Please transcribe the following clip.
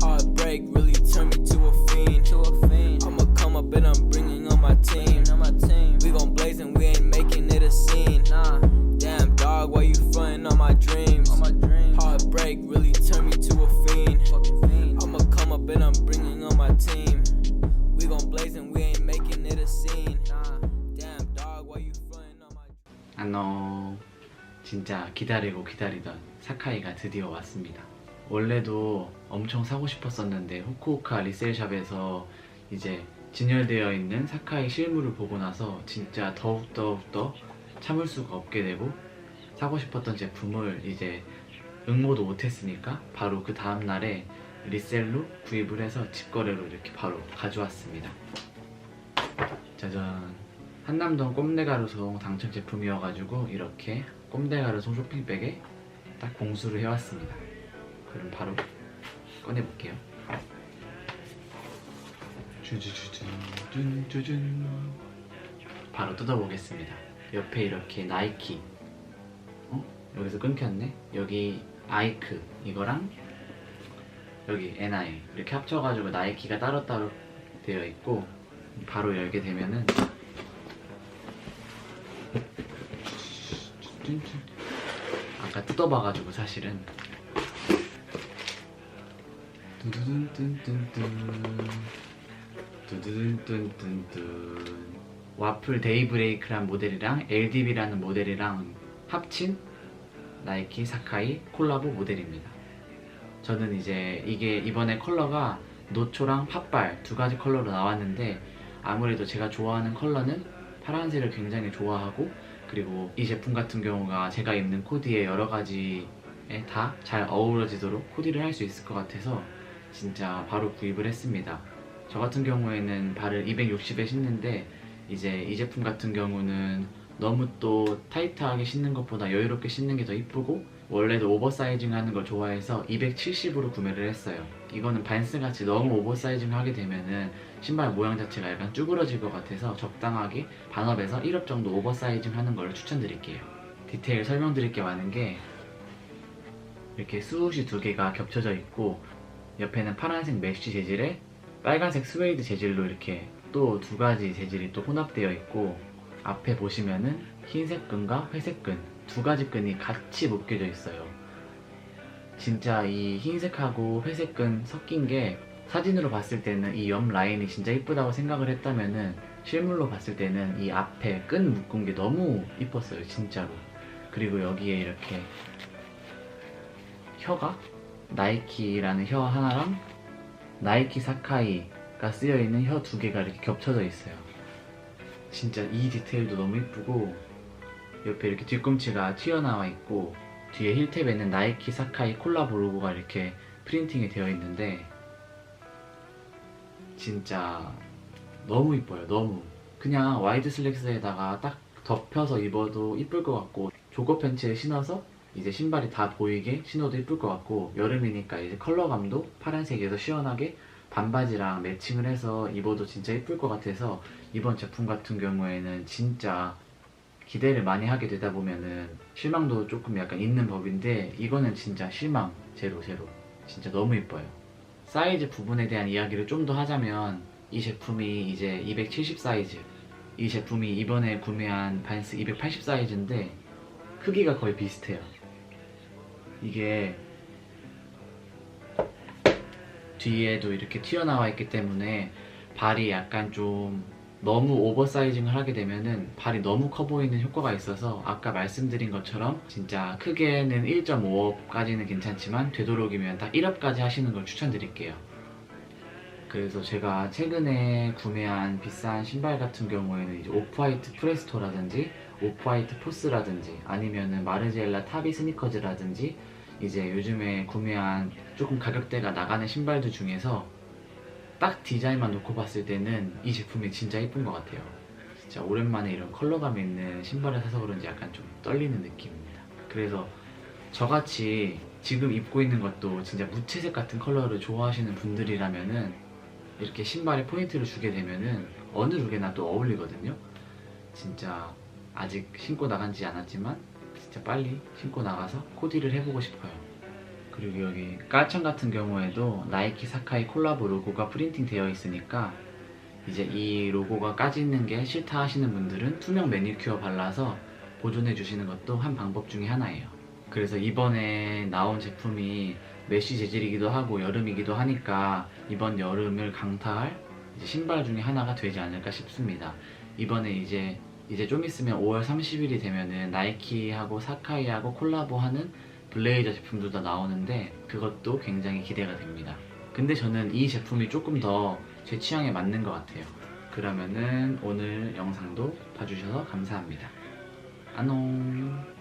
Heartbreak really 진짜 기다리고 기다리던 사카이가 드디어 왔습니다. 원래도 엄청 사고 싶었었는데 후쿠오카 리셀샵에서 이제 진열되어 있는 사카이 실물을 보고 나서 진짜 더욱더욱더 참을 수가 없게 되고 사고 싶었던 제품을 이제 응모도 못했으니까 바로 그 다음날에 리셀로 구입을 해서 직거래로 이렇게 바로 가져왔습니다. 짜잔. 한남동 꼼내가루송 당첨 제품이어가지고 이렇게 꼼내가루송 쇼핑백에 딱 공수를 해왔습니다. 그럼 바로 꺼내볼게요. 주주주준 둔주준 바로 뜯어보겠습니다. 옆에 이렇게 나이키 어? 여기서 끊겼네? 여기 아이크 이거랑 여기 NI 이렇게 합쳐가지고 나이키가 따로따로 되어 있고 바로 열게 되면은 아까 뜯어봐가지고 사실은 뚜두둔뚠뚠뚠 와플 데이브레이크란 모델이랑 LDB라는 모델이랑 합친 나이키 사카이 콜라보 모델입니다. 저는 이제 이게 이번에 컬러가 노초랑 팥발 두 가지 컬러로 나왔는데 아무래도 제가 좋아하는 컬러는 파란색을 굉장히 좋아하고 그리고 이 제품 같은 경우가 제가 입는 코디에 여러 가지에 다 잘 어우러지도록 코디를 할 수 있을 것 같아서 진짜 바로 구입을 했습니다. 저 같은 경우에는 발을 260에 신는데 이제 이 제품 같은 경우는 너무 또 타이트하게 신는 것보다 여유롭게 신는 게 더 이쁘고 원래도 오버사이징 하는 걸 좋아해서 270으로 구매를 했어요. 이거는 반스 같이 너무 오버사이징 하게 되면은 신발 모양 자체가 약간 쭈그러질 것 같아서 적당하게 반업에서 1업 정도 오버사이징 하는 걸 추천드릴게요. 디테일 설명드릴 게 많은 게 이렇게 스우시 두 개가 겹쳐져 있고 옆에는 파란색 메쉬 재질에 빨간색 스웨이드 재질로 이렇게 또 두 가지 재질이 또 혼합되어 있고 앞에 보시면은 흰색 끈과 회색 끈 두 가지 끈이 같이 묶여져 있어요. 진짜 이 흰색하고 회색 끈 섞인 게 사진으로 봤을 때는 이 옆 라인이 진짜 이쁘다고 생각을 했다면은 실물로 봤을 때는 이 앞에 끈 묶은 게 너무 이뻤어요, 진짜로. 그리고 여기에 이렇게 혀가 나이키라는 혀 하나랑 나이키 사카이가 쓰여 있는 혀 두 개가 이렇게 겹쳐져 있어요. 진짜 이 디테일도 너무 이쁘고 옆에 이렇게 뒤꿈치가 튀어나와 있고 뒤에 힐탭에는 나이키 사카이 콜라보 로고가 이렇게 프린팅이 되어 있는데 진짜 너무 이뻐요 너무. 그냥 와이드 슬랙스에다가 딱 덮여서 입어도 이쁠 것 같고 조거 팬츠에 신어서 이제 신발이 다 보이게 신어도 이쁠 것 같고 여름이니까 이제 컬러감도 파란색에서 시원하게 반바지랑 매칭을 해서 입어도 진짜 이쁠 것 같아서 이번 제품 같은 경우에는 진짜 기대를 많이 하게 되다 보면은 실망도 조금 약간 있는 법인데 이거는 진짜 실망 제로 제로. 진짜 너무 이뻐요. 사이즈 부분에 대한 이야기를 좀 더 하자면 이 제품이 이제 270 사이즈 이 제품이 이번에 구매한 반스 280 사이즈인데 크기가 거의 비슷해요. 이게 뒤에도 이렇게 튀어나와 있기 때문에 발이 약간 좀 너무 오버사이징을 하게 되면은 발이 너무 커 보이는 효과가 있어서 아까 말씀드린 것처럼 진짜 크게는 1.5업까지는 괜찮지만 되도록이면 딱 1업까지 하시는 걸 추천드릴게요. 그래서 제가 최근에 구매한 비싼 신발 같은 경우에는 이제 오프화이트 프레스토라든지 오프화이트 포스라든지 아니면은 마르지엘라 타비 스니커즈라든지 이제 요즘에 구매한 조금 가격대가 나가는 신발들 중에서 딱 디자인만 놓고 봤을 때는 이 제품이 진짜 이쁜 것 같아요. 진짜 오랜만에 이런 컬러감 있는 신발을 사서 그런지 약간 좀 떨리는 느낌입니다. 그래서 저같이 지금 입고 있는 것도 진짜 무채색 같은 컬러를 좋아하시는 분들이라면은 이렇게 신발에 포인트를 주게 되면은 어느 룩에나 또 어울리거든요. 진짜 아직 신고 나간 지 않았지만 진짜 빨리 신고 나가서 코디를 해보고 싶어요. 그리고 여기 깔창 같은 경우에도 나이키 사카이 콜라보 로고가 프린팅 되어 있으니까 이제 이 로고가 까지는 게 싫다 하시는 분들은 투명 매니큐어 발라서 보존해 주시는 것도 한 방법 중에 하나예요. 그래서 이번에 나온 제품이 메쉬 재질이기도 하고 여름이기도 하니까 이번 여름을 강타할 신발 중에 하나가 되지 않을까 싶습니다. 이번에 이제 이제 좀 있으면 5월 30일이 되면은 나이키하고 사카이하고 콜라보하는 블레이저 제품도 다 나오는데 그것도 굉장히 기대가 됩니다. 근데 저는 이 제품이 조금 더 제 취향에 맞는 것 같아요. 그러면은 오늘 영상도 봐주셔서 감사합니다. 안녕.